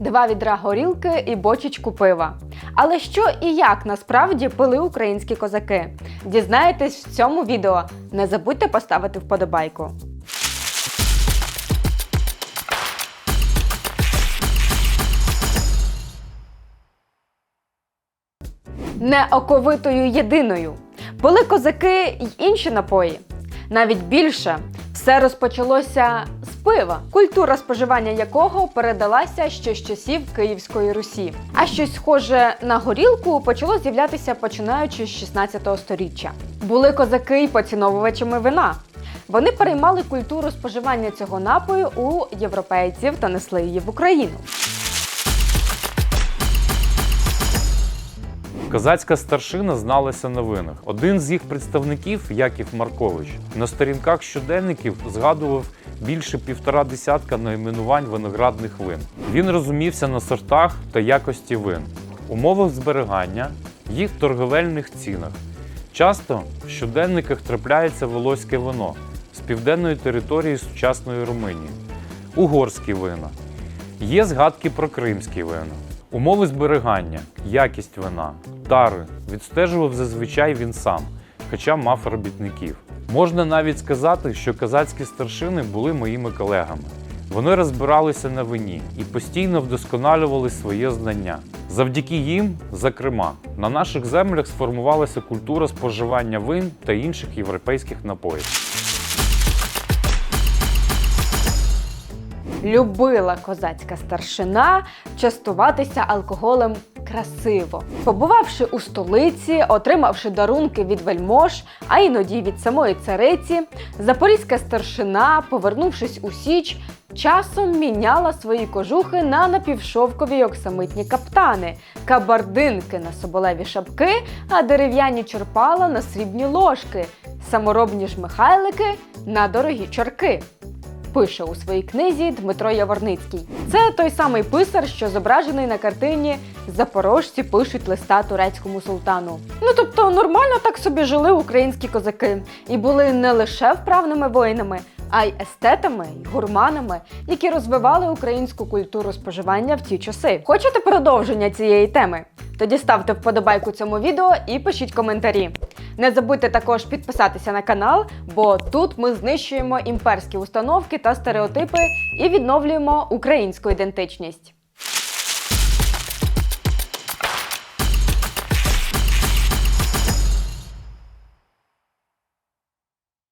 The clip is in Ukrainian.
два відра горілки і бочечку пива. Але що і як насправді пили українські козаки? Дізнаєтесь в цьому відео. Не забудьте поставити вподобайку. Не оковитою єдиною. Пили козаки й інші напої. Навіть більше все розпочалося пива, культура споживання якого передалася ще з часів Київської Русі. А щось схоже на горілку почало з'являтися починаючи з 16 століття. Були козаки й поціновувачами вина. Вони переймали культуру споживання цього напою у європейців та несли її в Україну. Козацька старшина зналася на винах. Один з їх представників, Яків Маркович, на сторінках щоденників згадував більше півтора десятка найменувань виноградних вин. Він розумівся на сортах та якості вин, умовах зберігання, їх торговельних цінах. Часто в щоденниках трапляється волоське вино з південної території сучасної Румунії, угорські вина. Є згадки про кримські вина. Умови зберігання, якість вина, тари відстежував зазвичай він сам, хоча мав робітників. Можна навіть сказати, що козацькі старшини були моїми колегами. Вони розбиралися на вині і постійно вдосконалювали своє знання. Завдяки їм, зокрема, на наших землях сформувалася культура споживання вин та інших європейських напоїв. Любила козацька старшина частуватися алкоголем красиво. Побувавши у столиці, отримавши дарунки від вельмож, а іноді від самої цариці, запорізька старшина, повернувшись у Січ, часом міняла свої кожухи на напівшовкові оксамитні каптани, кабардинки на соболеві шапки, а дерев'яні чорпала на срібні ложки, саморобні ж михайлики на дорогі чорки пише у своїй книзі Дмитро Яворницький. Це той самий писар, що зображений на картині Запорожці пишуть листа турецькому султану. Ну тобто нормально так собі жили українські козаки і були не лише вправними воїнами, а й естетами й гурманами, які розвивали українську культуру споживання в ті часи. Хочете продовження цієї теми? Тоді ставте вподобайку цьому відео і пишіть коментарі. Не забудьте також підписатися на канал, бо тут ми знищуємо імперські установки та стереотипи і відновлюємо українську ідентичність.